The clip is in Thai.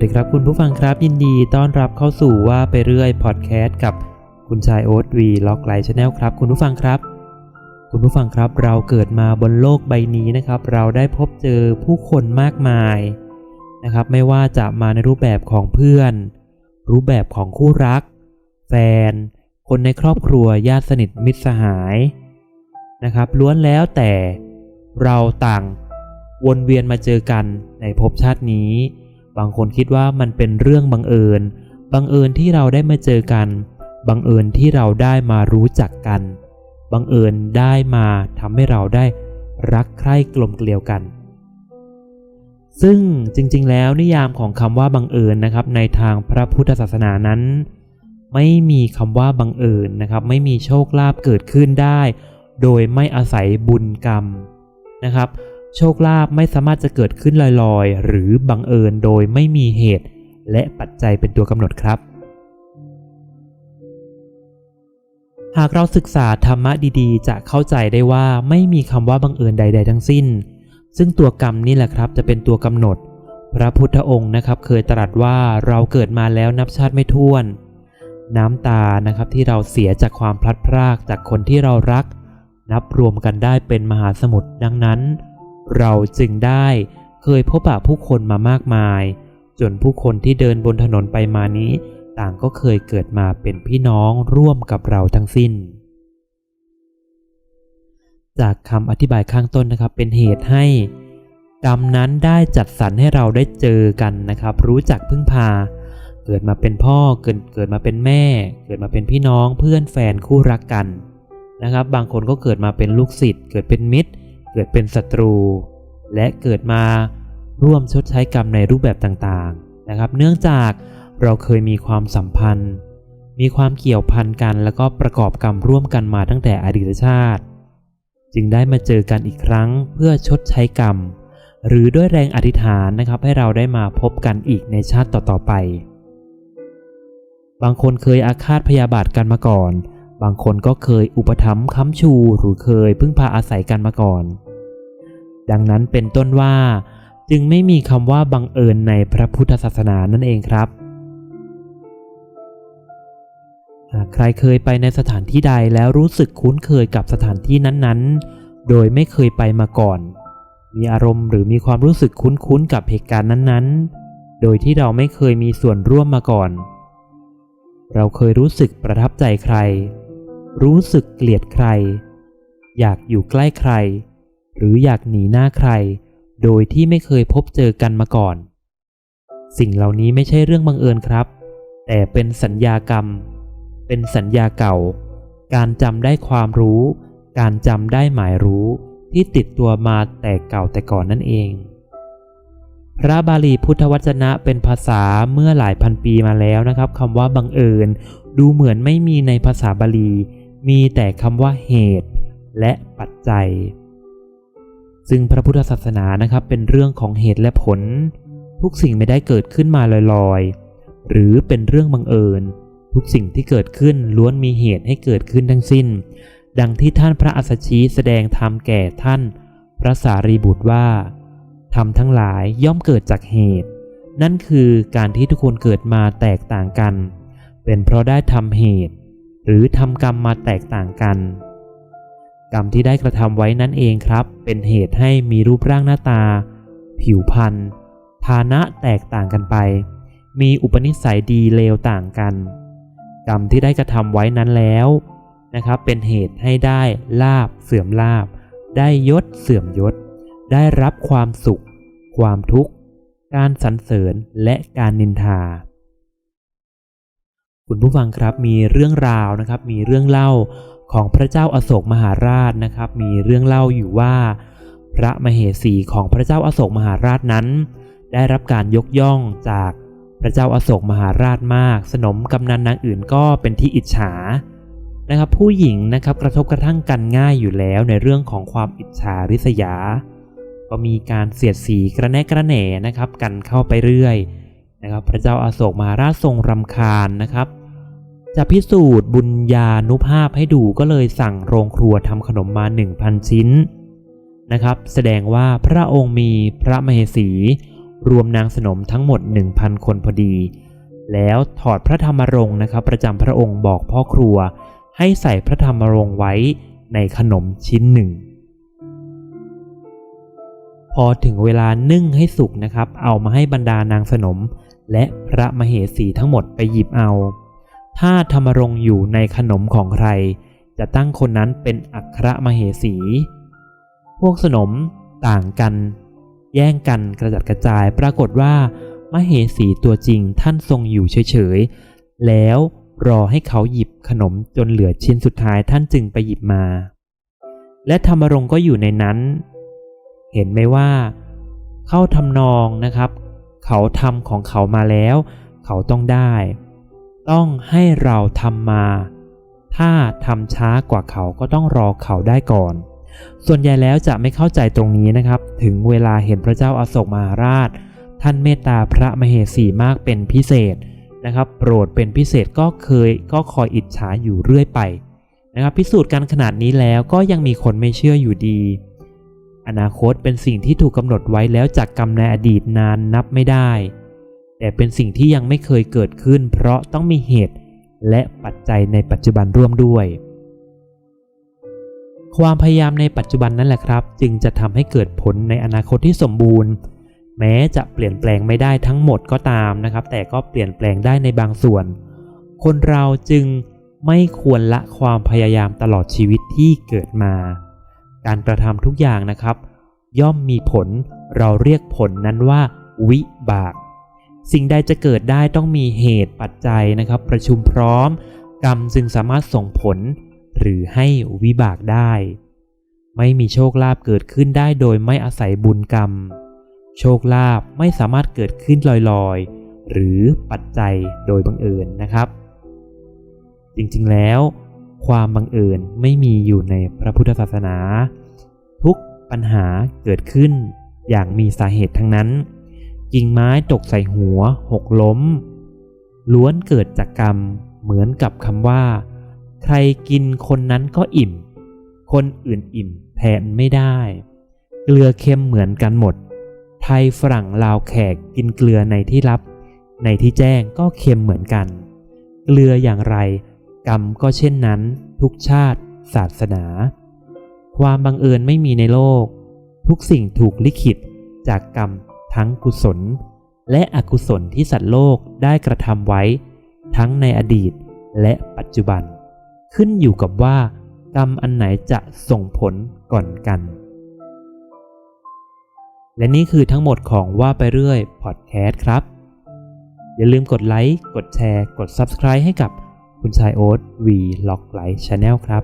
วัสดีครับคุณผู้ฟังครับยินดีต้อนรับเข้าสู่ว่าไปเรื่อยพอดแคสต์กับคุณชายโอ๊ตวีล็อกไลท์ชาแนลครับ คุณผู้ฟังครับ คุณผู้ฟังครับเราเกิดมาบนโลกใบนี้นะครับ เราได้พบเจอผู้คนมากมายนะครับ ไม่ว่าจะมาในรูปแบบของเพื่อน รูปแบบของคู่รัก แฟน คนในครอบครัวญาติสนิทมิตรสหายนะครับ ล้วนแล้วแต่เราต่างวนเวียนมาเจอกันในภพชาตินี้ บางคนคิดว่ามันเป็นเรื่องบังเอิญ บังเอิญที่เราได้มาเจอกัน บังเอิญที่เราได้มารู้จักกัน บังเอิญได้มาทำให้เราได้รักใคร่กลมเกลียวกัน ซึ่งจริงๆ แล้วนิยามของคำว่าบังเอิญนะครับ ในทางพระพุทธศาสนานั้น ไม่มีคำว่าบังเอิญนะครับ ไม่มีโชคลาภเกิดขึ้นได้ โดยไม่อาศัยบุญกรรมนะครับ โชคลาภไม่สามารถจะเกิดขึ้นลอยๆ หรือบังเอิญโดยไม่มีเหตุ และปัจจัยเป็นตัวกำหนดครับ หากเราศึกษาธรรมะดีๆ จะเข้าใจได้ว่าไม่มีคำว่าบังเอิญใด ๆ ทั้งสิ้น ซึ่งตัวกรรมนี่แหละครับจะเป็นตัวกำหนด พระพุทธองค์นะครับ เคยตรัสว่าเราเกิดมาแล้วนับชาติไม่ถ้วน น้ำตานะครับที่เราเสียจากความพลัดพรากจากคนที่เรารัก นับรวมกันได้เป็นมหาสมุทรดังนั้น เราจึงได้เคยพบปะผู้คนมามากมาย จนผู้คนที่เดินบนถนนไปมานี้ ต่างก็เคยเกิดมาเป็นพี่น้องร่วมกับเราทั้งสิ้น จากคำอธิบายข้างต้นนะครับเป็นเหตุให้กรรมนั้นได้จัดสรรให้เราได้เจอกันนะครับ รู้จักพึ่งพา เกิดมาเป็นพ่อเกิดเกิดมาเป็นแม่ เกิดมาเป็นพี่น้องเพื่อนแฟนคู่รักกันนะครับ บางคนก็เกิดมาเป็นลูกศิษย์เกิดเป็นมิตร เกิดเป็นศัตรู และเกิดมาร่วมชดใช้กรรมในรูปแบบต่างๆนะครับ เนื่องจากเราเคยมีความสัมพันธ์ มีความเกี่ยวพันกัน แล้วก็ประกอบกรรมร่วมกันมาตั้งแต่อดีตชาติ จึงได้มาเจอกันอีกครั้งเพื่อชดใช้กรรม หรือด้วยแรงอธิษฐานนะครับให้เราได้มาพบกันอีกในชาติต่อๆไป บางคนเคยอาฆาตพยาบาทกันมาก่อน บางคนก็เคยอุปถัมภ์ค้ำชู หรือเคยพึ่งพาอาศัยกันมาก่อน ดังนั้นเป็นต้นว่า จึงไม่มีคำว่าบังเอิญในพระพุทธศาสนานั่นเองครับหากใครเคยไปในสถานที่ใดแล้วรู้สึกคุ้นเคยกับสถานที่นั้นๆ โดยไม่เคยไปมาก่อน มีอารมณ์หรือมีความรู้สึกคุ้นๆกับเหตุการณ์นั้นๆ โดยที่เราไม่เคยมีส่วนร่วมมาก่อน เราเคยรู้สึกประทับใจใคร รู้สึกเกลียดใคร อยากอยู่ใกล้ใคร หรืออยากหนีหน้าใคร โดยที่ไม่เคยพบเจอกันมาก่อน สิ่งเหล่านี้ไม่ใช่เรื่องบังเอิญครับ แต่เป็นสัญญากรรม เป็นสัญญาเก่า การจำได้ความรู้ การจำได้หมายรู้ที่ติดตัวมาแต่เก่าแต่ก่อนนั่นเอง พระบาลีพุทธวจนะเป็นภาษาเมื่อหลายพันปีมาแล้วนะครับคำว่าบังเอิญ ดูเหมือนไม่มีในภาษาบาลี มีแต่คำว่าเหตุ และปัจจัย ซึ่งพระพุทธศาสนานะครับเป็นเรื่องของเหตุและผล ทุกสิ่งไม่ได้เกิดขึ้นมาลอยๆ หรือเป็นเรื่องบังเอิญ ทุกสิ่งที่เกิดขึ้นล้วนมีเหตุให้เกิดขึ้นทั้งสิ้น ดังที่ท่านพระอัสสชีแสดงธรรมแก่ท่าน พระสารีบุตรว่าธรรมทั้งหลายย่อมเกิดจากเหตุ นั่นคือการที่ทุกคนเกิดมาแตกต่างกัน เป็นเพราะได้ทำเหตุ หรือทำกรรมมาแตกต่างกัน กรรมที่ได้กระทำไว้นั่นเองครับ เป็นเหตุให้มีรูปร่างหน้าตา ผิวพรรณฐานะแตกต่างกันไป มีอุปนิสัยดีเลวต่างกัน กรรมที่ได้กระทำไว้นั้นแล้วนะครับ เป็นเหตุให้ได้ลาบเสื่อมลาบ ได้ยศเสื่อมยศ ได้รับความสุข ความทุกข์ การสรรเสริญและการนินทา คุณผู้ฟังครับมีเรื่องราวนะครับ มีเรื่องเล่าของพระเจ้าอาโศกมหาราชนะครับ มีเรื่องเล่าอยู่ว่า พระมเหสีของพระเจ้าอาโศกมหาราชนั้น ได้รับการยกย่องจากพระเจ้าอาโศกมหาราชมาก สนมกำนันนางอื่นก็เป็นที่อิจฉานะครับ ผู้หญิงนะครับกระทบกระทั่งกันง่ายอยู่แล้วในเรื่องของความอิจฉาริษยา ก็มีการเสียดสีกระแนะกระแหน่นะครับ กันเข้าไปเรื่อยนะครับ พระเจ้าอาโศกมหาราชทรงรำคาญนะครับ จะพิสูจน์บุญญาณุภาพให้ดูก็เลยสั่งโรงครัวทำขนมมา 1,000 ชิ้นนะครับ แสดงว่าพระองค์มีพระมเหสี รวมนางสนมทั้งหมด 1,000 คนพอดี แล้วถอดพระธรรมรงค์นะครับ ประจำพระองค์บอกพ่อครัว ให้ใส่พระธรรมรงค์ไว้ในขนมชิ้นหนึ่ง พอถึงเวลานึ่งให้สุกนะครับ เอามาให้บรรดานางสนม และพระมเหสีทั้งหมดไปหยิบเอา ถ้าธรรมรงอยู่ในขนมของใคร จะตั้งคนนั้นเป็นอัครมเหสี พวกสนมต่างกัน แย่งกันกระจัดกระจายปรากฏว่า มเหสีตัวจริงท่านทรงอยู่เฉยๆ แล้วรอให้เขาหยิบขนมจนเหลือชิ้นสุดท้ายท่านจึงไปหยิบมา และธรรมรงก็อยู่ในนั้น เห็นไหมว่า เข้าทำนองนะครับ เขาทำของเขามาแล้ว เขาต้องได้ ต้องให้เราทำมา ถ้าทำช้ากว่าเขาก็ต้องรอเขาได้ก่อน ส่วนใหญ่แล้วจะไม่เข้าใจตรงนี้นะครับ ถึงเวลาเห็นพระเจ้าอาโศกมหาราช ท่านเมตตาพระมเหสีมากเป็นพิเศษนะครับ โปรดเป็นพิเศษก็เคยก็คอยอิจฉาอยู่เรื่อยไปนะครับ พิสูจน์กันขนาดนี้แล้วก็ยังมีคนไม่เชื่ออยู่ดี อนาคตเป็นสิ่งที่ถูกกำหนดไว้แล้วจากกรรมในอดีตนานนับไม่ได้ แต่เป็นสิ่งที่ยังไม่เคยเกิดขึ้น เพราะต้องมีเหตุและปัจจัยในปัจจุบันร่วมด้วย ความพยายามในปัจจุบันนั่นแหละครับ จึงจะทำให้เกิดผลในอนาคตที่สมบูรณ์ แม้จะเปลี่ยนแปลงไม่ได้ทั้งหมดก็ตามนะครับ แต่ก็เปลี่ยนแปลงได้ในบางส่วน คนเราจึงไม่ควรละความพยายามตลอดชีวิตที่เกิดมา การกระทำทุกอย่างนะครับ ย่อมมีผลเราเรียกผลนั้นว่า วิบาก สิ่งใดจะเกิดได้ต้องมีเหตุปัจจัยนะครับ ประชุมพร้อม กรรมจึงสามารถส่งผล หรือให้วิบากได้ ไม่มีโชคลาภเกิดขึ้นได้โดยไม่อาศัยบุญกรรม โชคลาภไม่สามารถเกิดขึ้นลอยๆ หรือปัจจัยโดยบังเอิญนะครับ จริงๆแล้ว ความบังเอิญไม่มีอยู่ในพระพุทธศาสนา ทุกปัญหาเกิดขึ้นอย่างมีสาเหตุทั้งนั้น กิ่งไม้ตกใส่หัว หกล้ม ล้วนเกิดจากกรรมเหมือนกับคำว่า ใครกินคนนั้นก็อิ่ม คนอื่นอิ่มแทนไม่ได้ เกลือเค็มเหมือนกันหมด ไทยฝรั่งลาวแขกกินเกลือในที่ลับ ในที่แจ้งก็เค็มเหมือนกัน เกลืออย่างไร กรรมก็เช่นนั้น ทุกชาติ ศาสนา ความบังเอิญไม่มีในโลก ทุกสิ่งถูกลิขิตจากกรรม ทั้งกุศล และอกุศลที่สัตว์โลกได้กระทำไว้ ทั้งในอดีตและปัจจุบัน ขึ้นอยู่กับว่ากรรมอันไหนจะส่งผลก่อนกัน และนี่คือทั้งหมดของว่าไปเรื่อยพอดแคสต์ครับ อย่าลืมกดไลค์ กดแชร์ กด Subscribe ให้กับคุณชายโอ๊ตวีล็อกไลท์ชาแนลครับ